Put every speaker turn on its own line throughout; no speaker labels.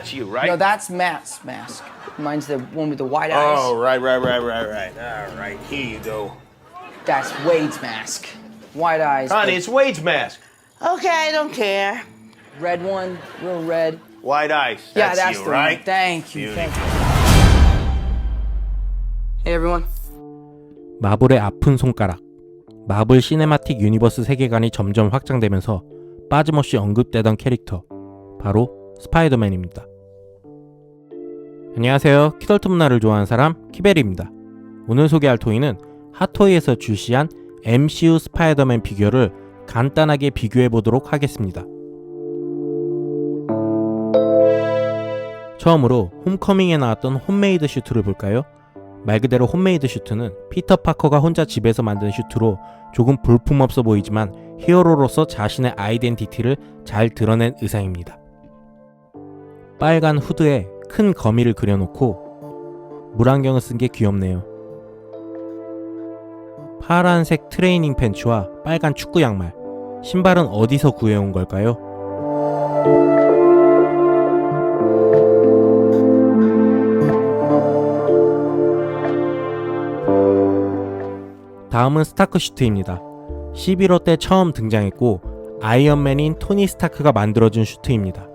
That's you, right?
No, that's Matt's mask. Mine's the one with the wide eyes.
oh, right, right, right, right, right. All right, here you go.
That's Wade's mask. Wide eyes.
Honey, it's Wade's mask.
Okay, I don't care.
red one, real red.
White eyes.
yeah,
That's you,
the
right?
one. Thank you. Thank you. Hey everyone.
마블의 아픈 손가락. 마블 시네마틱 유니버스 세계관이 점점 확장되면서 빠짐없이 언급되던 캐릭터. 바로 스파이더맨입니다. 안녕하세요. 키덜트 문화를 좋아하는 사람 키베리입니다. 오늘 소개할 토이는 핫토이에서 출시한 MCU 스파이더맨 피규어를 간단하게 비교해 보도록 하겠습니다. 처음으로 홈커밍에 나왔던 홈메이드 슈트를 볼까요? 말 그대로 홈메이드 슈트는 피터 파커가 혼자 집에서 만든 슈트로 조금 볼품없어 보이지만 히어로로서 자신의 아이덴티티를 잘 드러낸 의상입니다. 빨간 후드에 큰 거미를 그려놓고 물안경을 쓴 게 귀엽네요. 파란색 트레이닝 팬츠와 빨간 축구 양말. 신발은 어디서 구해온 걸까요? 다음은 스타크 슈트입니다. 11호 때 처음 등장했고 아이언맨인 토니 스타크가 만들어준 슈트입니다.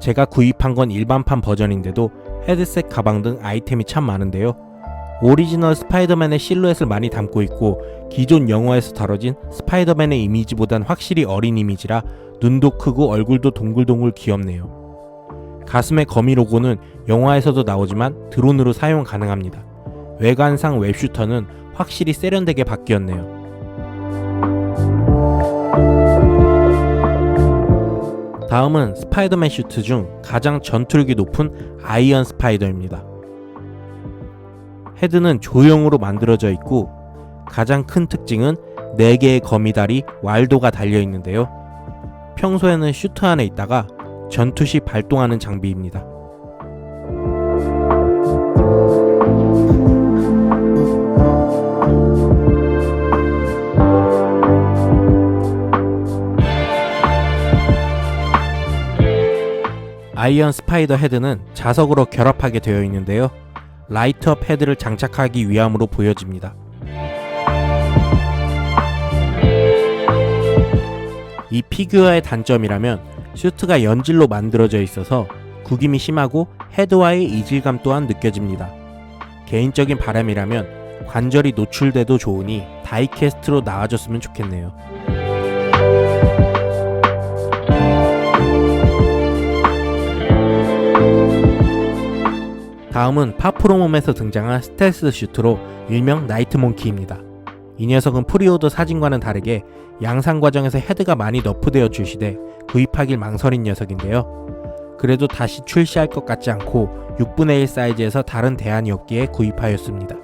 제가 구입한 건 일반판 버전인데도 헤드셋 가방 등 아이템이 참 많은데요. 오리지널 스파이더맨의 실루엣을 많이 담고 있고 기존 영화에서 다뤄진 스파이더맨의 이미지보단 확실히 어린 이미지라 눈도 크고 얼굴도 동글동글 귀엽네요. 가슴의 거미 로고는 영화에서도 나오지만 드론으로 사용 가능합니다. 외관상 웹슈터는 확실히 세련되게 바뀌었네요. 다음은 스파이더맨 슈트 중 가장 전투력이 높은 아이언 스파이더입니다. 헤드는 조형으로 만들어져 있고 가장 큰 특징은 4개의 거미다리 왈도가 달려 있는데요. 평소에는 슈트 안에 있다가 전투 시 발동하는 장비입니다. 아이언 스파이더 헤드는 자석으로 결합하게 되어 있는데요. 라이트업 헤드를 장착하기 위함으로 보여집니다. 이 피규어의 단점이라면 슈트가 연질로 만들어져 있어서 구김이 심하고 헤드와의 이질감 또한 느껴집니다. 개인적인 바람이라면 관절이 노출돼도 좋으니 다이캐스트로 나와줬으면 좋겠네요. 다음은 파프로몸에서 등장한 스텔스 슈트로 일명 나이트 몽키입니다. 이 녀석은 프리오더 사진과는 다르게 양산 과정에서 헤드가 많이 너프되어 출시돼 구입하길 망설인 녀석인데요. 그래도 다시 출시할 것 같지 않고 6분의 1 사이즈에서 다른 대안이 없기에 구입하였습니다.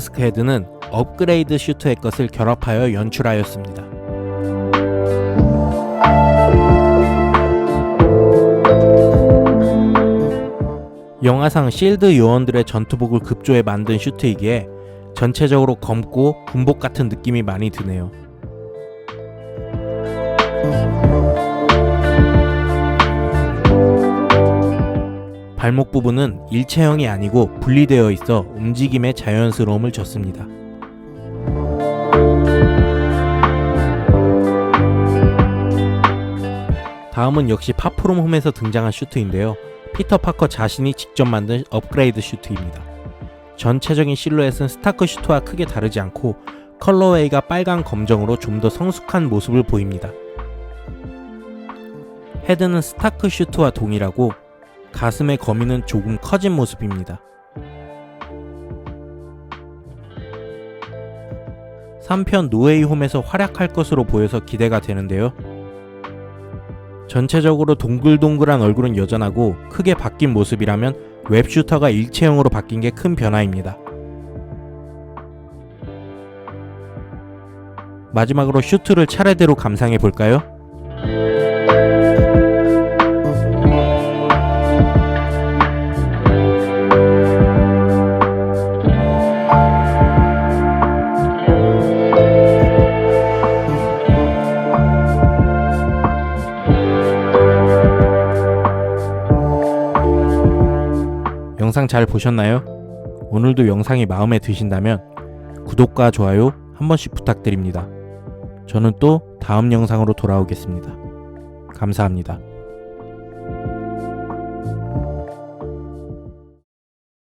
엄마스크 헤드는 업그레이드 슈트의 것을 결합하여 연출하였습니다. 영화상 실드 요원들의 전투복을 급조해 만든 슈트이기에 전체적으로 검고 군복 같은 느낌이 많이 드네요. 발목 부분은 일체형이 아니고 분리되어 있어 움직임에 자연스러움을 줬습니다. 다음은 역시 파프롬 홈에서 등장한 슈트인데요. 피터 파커 자신이 직접 만든 업그레이드 슈트입니다. 전체적인 실루엣은 스타크 슈트와 크게 다르지 않고 컬러웨이가 빨간 검정으로 좀 더 성숙한 모습을 보입니다. 헤드는 스타크 슈트와 동일하고 가슴의 거미는 조금 커진 모습입니다. 3편 노웨이 홈에서 활약할 것으로 보여서 기대가 되는데요. 전체적으로 동글동글한 얼굴은 여전하고 크게 바뀐 모습이라면 웹슈터가 일체형으로 바뀐 게 큰 변화입니다. 마지막으로 슈트를 차례대로 감상해 볼까요? 영상 잘 보셨나요? 오늘도 영상이 마음에 드신다면 구독과 좋아요 한 번씩 부탁드립니다. 저는 또 다음 영상으로 돌아오겠습니다. 감사합니다.